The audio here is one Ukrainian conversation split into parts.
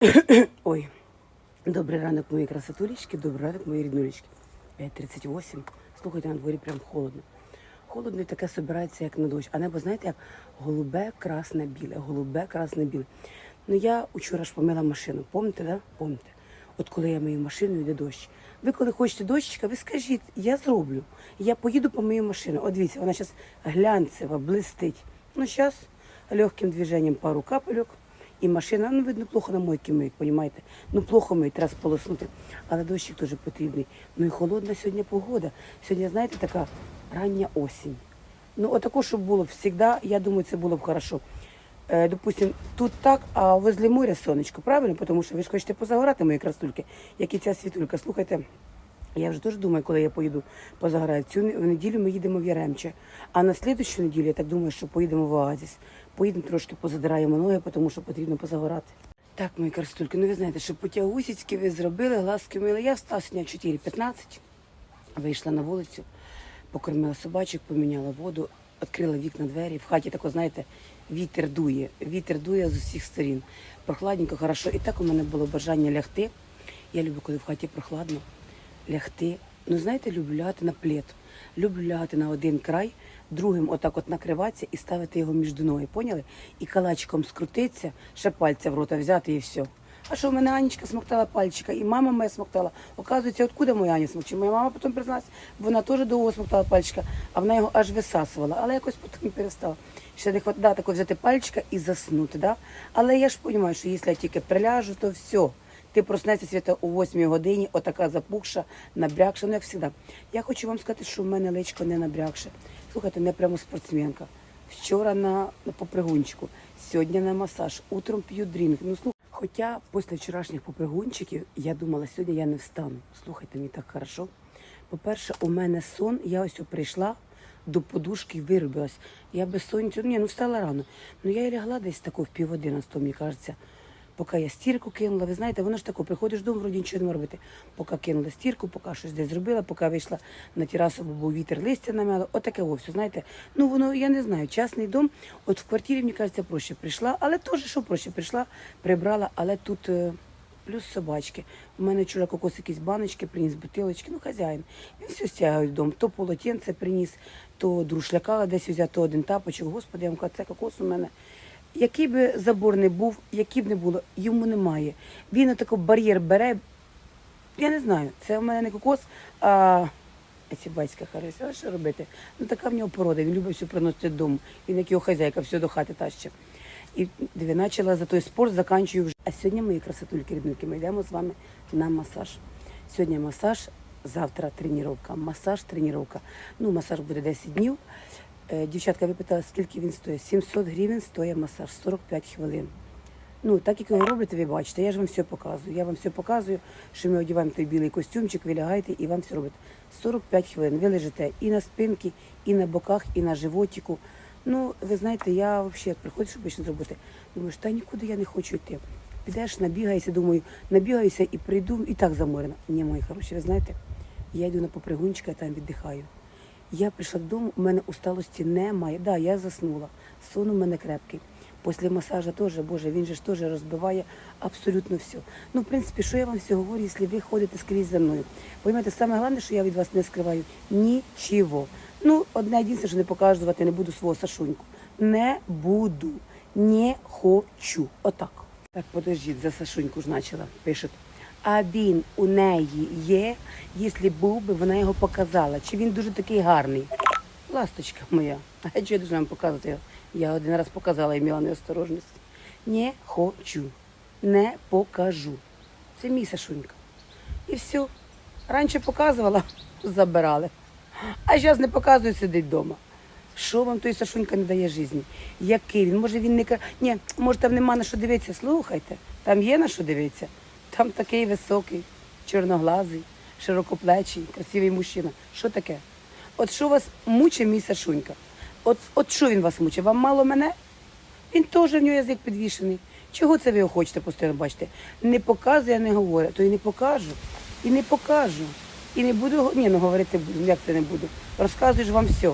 Ой, добрий ранок, мої красотулечки, добрий ранок, мої ріднулечки. 5.38. Слухайте, на дворі прям холодно. Холодно і таке собирається, як на дощ. А небо, знаєте, як голубе, красне, біле, голубе, красне, біле. Ну я учора ж помила машину. Помните, да? Помните? От коли я мию машину, йде дощ. Ви коли хочете дощика, ви скажіть, я зроблю. Я поїду по мою машину. От дивіться, вона зараз глянцева, блистить. Ну, зараз легким движенням пару капельок. І машина, ну видно, плохо на мойки миють, понімаєте? Ну плохо миють, треба сполоснути. Але дощик теж потрібний. Ну і холодна сьогодні погода. Сьогодні, знаєте, така рання осінь. Ну, отако, щоб було завжди, я думаю, це було б хорошо. Е, допустим, тут так, а возле моря сонечко, правильно? Тому що ви ж хочете позагорати, мої красульки, як і ця світулька. Слухайте, я вже теж думаю, коли я поїду позагораю. Цю неділю ми їдемо в Яремче. А на слідущу неділю я так думаю, що поїдемо в Оазіс. Поїдемо трошки позадираємо ноги, тому що потрібно позагорати. Так, мої красотульки, ну ви знаєте, що потягусічки ви зробили, глазки мили. Я встала сьогодні в 4.15, вийшла на вулицю, покормила собачок, поміняла воду, відкрила вікна двері. В хаті тако, знаєте, вітер дує. Вітер дує з усіх сторін. Прохладненько, хорошо. І так у мене було бажання лягти. Я люблю, коли в хаті прохладно, лягти. Ну, знаєте, люблю лягати на плед. Люблю лягати на один край, другим отак от накриватися і ставити його між ноги, поняли? І калачиком скрутитися, ще пальця в рота взяти і все. А що в мене Анечка смоктала пальчика, і мама моя смоктала. Оказується, откуда моя Аня смокче? Моя мама потім призналась, вона теж довго смоктала пальчика, а вона його аж висасувала, але якось потім перестала. Ще не хватає да, тако взяти пальчика і заснути. Да? Але я ж розумію, що якщо я тільки приляжу, то все. Ти проснешся свята о 8 годині, отака запухша, набрякша, ну як завжди. Я хочу вам сказати, що в мене личко не набрякше. Слухайте, не прямо спортсменка. Вчора на, на попригунчику, сьогодні на масаж, утром п'ю дрінк. Ну, слух... Хоча після вчорашніх попригунчиків я думала, сьогодні я не встану. Слухайте, мені так хорошо. По-перше, у мене сон, я ось прийшла до подушки виробилась. Я без сонцю, ні, ну встала рано. Ну я і лягла десь тако в пів одинадцятого, мені кажеться. Поки я стірку кинула, ви знаєте, воно ж тако, приходиш додому, вроді нічого не робити. Поки кинула стірку, поки щось десь зробила, поки вийшла на терасу, бо був вітер листя намяло. Отаке вовсе, знаєте. Ну воно, я не знаю, частний дом. От в квартирі, мені кажеться, проще прийшла, але теж що проще прийшла, прибрала, але тут. е, Плюс собачки. У мене вчора кокос якісь баночки приніс, бутилочки, ну хазяїн. Він все стягує вдома. То полотенце приніс, то друшляка десь взяти, то один тапочок. Господи, я вам кажу, це кокос у мене. Який би забор не був, який б не було, йому немає. Він отако бар'єр бере. Я не знаю, це у мене не кокос, а ці батька Харися, а що робити? Ну така в нього порода, він любить все приносити додому. Він як його хазяйка, все до хати тащить. І почала за той спорт, заканчую вже. А сьогодні мої красотульки рідненькі, ми йдемо з вами на масаж. Сьогодні масаж, завтра тренування. Масаж, тренування. Ну, масаж буде 10 днів. Е, Дівчатка, ви питали, скільки він стоїть? 700 гривень стоїть масаж, 45 хвилин. Ну, так як його робите, ви бачите, я ж вам все показую. Я вам все показую, що ми одягаємо той білий костюмчик, ви лягаєте і вам все робите. 45 хвилин. Ви лежите і на спинці, і на боках, і на животику. Ну, ви знаєте, я взагалі приходжу, щоб почне зробити. Думаю, що та нікуди я не хочу йти. Підеш, набігаєшся, думаю, набігаюся і прийду, і так заморена. Ні, мої хороші, ви знаєте, я йду на попригунчика, я там віддихаю. Я прийшла додому, у мене усталості немає. Да, я заснула. Сон у мене крепкий. Після масажа теж, Боже, він же ж теж розбиває абсолютно все. Ну, в принципі, що я вам все говорю, якщо ви ходите скрізь за мною. Поймете, саме головне, що я від вас не скриваю нічого. Ну, одне єдине, що не показувати не буду свого Сашуньку. Не буду. Не хочу. Отак. Так, подождіть, за Сашуньку ж почала. Пишуть. А він у неї є, якщо був би, вона його показала. Чи він дуже такий гарний? Ласточка моя. А чого я должна вам показувати його? Я один раз показала і мала неосторожність. Не хочу. Не покажу. Це мій Сашунька. І все. Раніше показувала, забирали. А зараз не показую, сидить вдома. Що вам той Сашунька не дає житті? Який він? Може він не Ні, може там нема на що дивитися. Слухайте, там є на що дивитися. Там такий високий, чорноглазий, широкоплечий, красивий мужчина. Що таке? От що вас мучить мій Сашунька? От, от що він вас мучить? Вам мало мене? Він теж в нього язик підвішений. Чого це ви його хочете постійно бачити? Не показую, я не говорю, то і не покажу. І не покажу. І не буду ні, ну говорити як це не буду. Розказую ж вам все.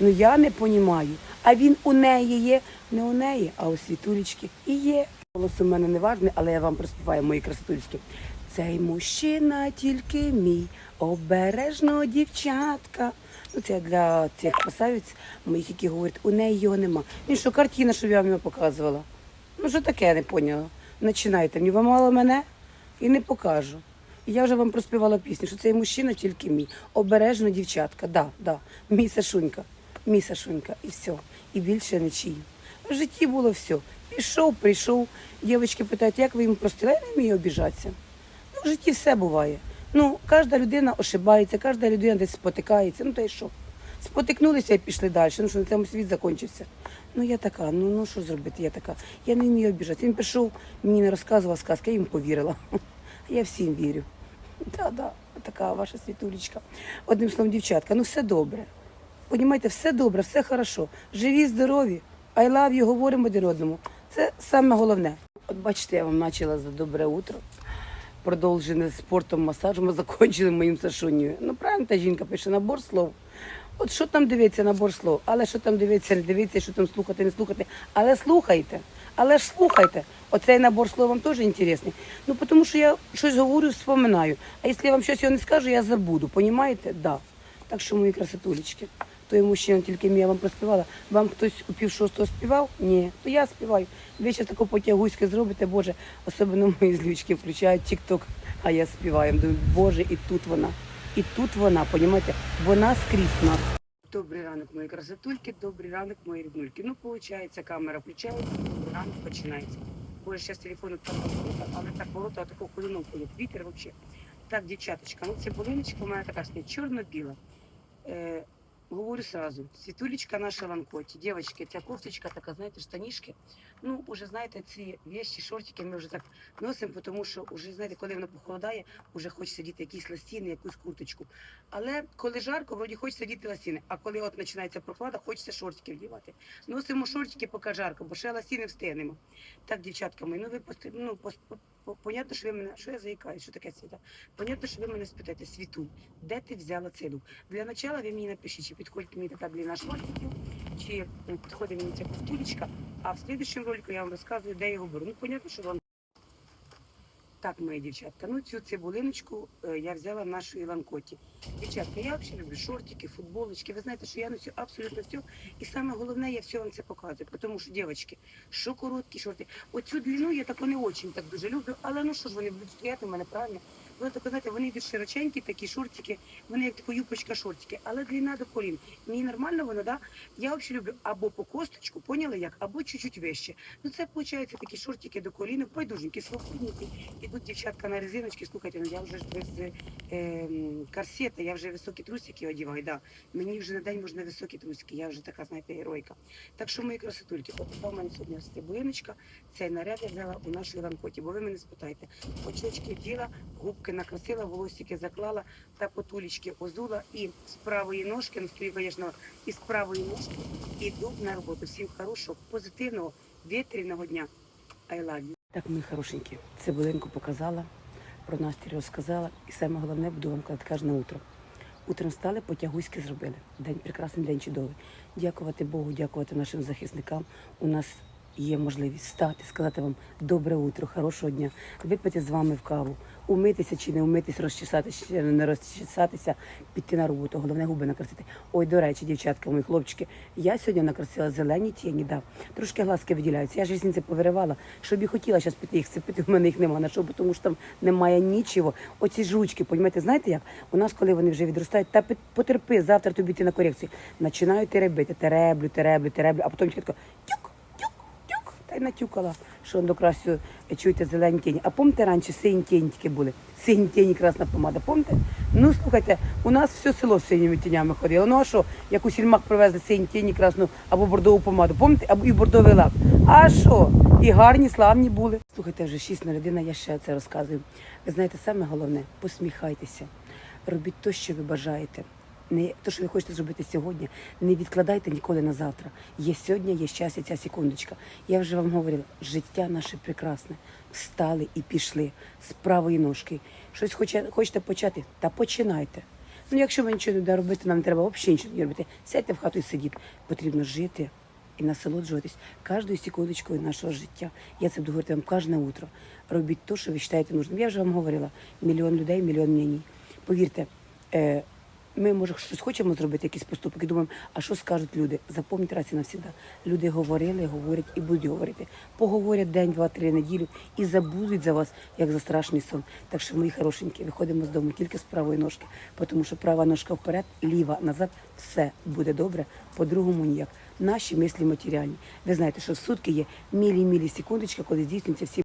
Ну я не понімаю. А він у неї є, не у неї, а у світулечки і є. Голос у мене не важний, але я вам проспіваю мої красотульські. Цей мужчина тільки мій, обережно дівчатка. Ну, це для цих красавиць моїх, які говорять, у неї його нема. Він що, картина, щоб я вам його показувала? Ну, що таке, я не поняла. Починайте, мені вам мало мене і не покажу. Я вже вам проспівала пісню, що цей мужчина тільки мій. Обережно дівчатка, да, да. Мій Сашунька, мій Сашунька, і все. І більше нічий. В житті було все. Пішов, прийшов. Дівчатки питають, як ви їм простили? Я не вмію обіжатися. Ну, в житті все буває. Ну, кожна людина ошибається, кожна людина десь спотикається. Ну, та й що? Спотикнулися і пішли далі. Ну що на цьому світ закінчився. Ну я така, ну ну що зробити? Я така. Я не вмію обіжатися. Він прийшов, мені не розказував сказки, я їм повірила. Я всім вірю. Да, да, така ваша світулечка. Одним словом, дівчатка, ну все добре. Понімаєте, все добре, все хорошо. Живі, здорові. I love you, говоримо один одному. Це саме головне. От бачите, я вам почала за добре утро. Продовжене спортом, масажем, а закінчили моїм Сашунею. Ну, правильно та жінка пише набор слов. От що там дивиться набор слов, але що там дивиться, не дивиться, що там слухати, не слухати. Але слухайте, але ж слухайте. Оцей набор слов вам теж інтересний. Ну, тому що я щось говорю, вспоминаю. А якщо я вам щось його не скажу, я забуду. Понімаєте? Да. Так що, мої красотулечки, той мужчина тільки мені я вам проспівала. Вам хтось у пів шостого співав? Ні, то я співаю. Ви ще таку потягуськи зробите, Боже, особливо мої злючки включають тік-ток, а я співаю. Думаю, Боже, і тут вона. І тут вона, понімаєте, вона скрізь нас. Добрий ранок, мої красотульки, добрий ранок, мої ріднульки. Ну, виходить, камера включається, ранок починається. Боже, зараз телефон там але так ворота, такого коліном ходять. Вітер взагалі. Так, дівчаточка, ну це болиночка у мене така чорно-біла. Говорю сразу, світулечка наша ланкоті. Дівчатки, ця кофточка така, знаєте, штанішки. Ну, уже знаєте, ці вещі, шортики ми вже так носимо, тому що вже, знаєте, коли воно похолодає, вже хочеться діти якісь ластіни, якусь курточку. Але коли жарко, вроді хочеться діти ластіни. А коли от починається прохлада, хочеться шортики вдівати. Носимо шортики, поки жарко, бо ще ластіни встигнемо. Так, дівчатка мої, ну ви ну, понятно, що ви мене, що я заїкаюсь, що таке світа? Понятно, що ви мене спитаєте, світу, де ти взяла цей лук? Для начала ви мені напишіть, чи підходить мені така длина шортиків, чи підходить мені ця костулечка. а в слідчому ролику я вам розказую, де його беру. Ну, понятно, що вам так, мої дівчатка, ну цю цибулиночку е, я взяла в нашій ланкоті. Дівчатка, я взагалі люблю шортики, футболочки. Ви знаєте, що я носю абсолютно все. І саме головне, я все вам це показую. Тому що, дівчатки, що короткі шорти. Оцю длину я таку не очень так дуже люблю, але ну що ж вони будуть стояти в мене правильно. Вони так, знаєте, вони йдуть широченькі, такі шортики, вони як така юбочка шортики, але длина до колін. Мені нормально воно, да? Я взагалі люблю або по косточку, поняли як, або чуть-чуть вище. Ну це виходить такі шортики до коліна, пайдуженькі, свободненькі. Ідуть дівчатка на резиночки, слухайте, ну я вже без е, корсета, я вже високі трусики одягаю, да. Мені вже на день можна високі трусики, я вже така, знаєте, геройка. Так що, мої красотульки, от така в мене сьогодні ось буєночка, цей наряд я взяла у нашій ранкоті, бо ви мене спитаєте, очечки вділа, губки накрасила, волосики заклала та потулечки озула і з правої ножки, ну стою, звісно, і з правої ножки іду на роботу. Всім хорошого, позитивного, вітряного дня. I love you. Так, мої хорошенькі, цибулинку показала, про настрій розказала, і саме головне буду вам казати кожне утро. Утром стали, потягуськи зробили. День прекрасний, день чудовий. Дякувати Богу, дякувати нашим захисникам. У нас є можливість стати, сказати вам добре утро, хорошого дня, випити з вами в каву, умитися чи не умитись, розчесатися чи не розчесатися, піти на роботу. Головне губи накрасити. Ой, до речі, дівчатка, мої хлопчики, я сьогодні накрасила зелені тіні, да. трошки глазки виділяються. Я ж різниці повиривала, щоб і хотіла зараз піти їх сипити, в мене їх немає. На що, тому що там немає нічого. Оці жучки, понімаєте, знаєте як? У нас, коли вони вже відростають, та пи- потерпи, завтра тобі йти на корекцію. Починаю теребити, тереблю, тереблю, тереблю, а потім тільки тюк, тюк, тюк, та й натюкала, що до красю чуєте зелені тіні. А помните раніше сині тіні тільки були. Сині тіні, красна помада. Помните? Ну слухайте, у нас все село з синіми тінями ходило. Ну а що, як у сільмах привезли сині тіні, красну або бордову помаду, помните, або і бордовий лак. А що? І гарні, славні були. Слухайте, вже шість на людина, я ще це розказую. Ви знаєте, саме головне посміхайтеся, робіть те, що ви бажаєте. Не те, що ви хочете зробити сьогодні, не відкладайте ніколи на завтра. Є сьогодні, є час і ця секундочка. Я вже вам говорила, життя наше прекрасне. Встали і пішли з правої ножки. Щось хоче, хочете почати? Та починайте. Ну, якщо ви нічого не буде робити, нам не треба взагалі нічого не робити. Сядьте в хату і сидіть. Потрібно жити і насолоджуватись кожною секундочкою нашого життя. Я це буду говорити вам кожне утро. Робіть те, що ви вважаєте нужним. Я вже вам говорила: мільйон людей, мільйон мнені. Повірте, е, ми, може, щось хочемо зробити, якийсь поступок, і думаємо, а що скажуть люди? Запам'ятайте раз і навсігда. Люди говорили, говорять і будуть говорити. Поговорять день, два, три неділю і забудуть за вас, як за страшний сон. Так що, мої хорошенькі, виходимо з дому тільки з правої ножки, тому що права ножка вперед, ліва назад, все буде добре, по-другому ніяк. Наші мислі матеріальні. Ви знаєте, що в сутки є мілі-мілі секундочка, коли здійснюються всі.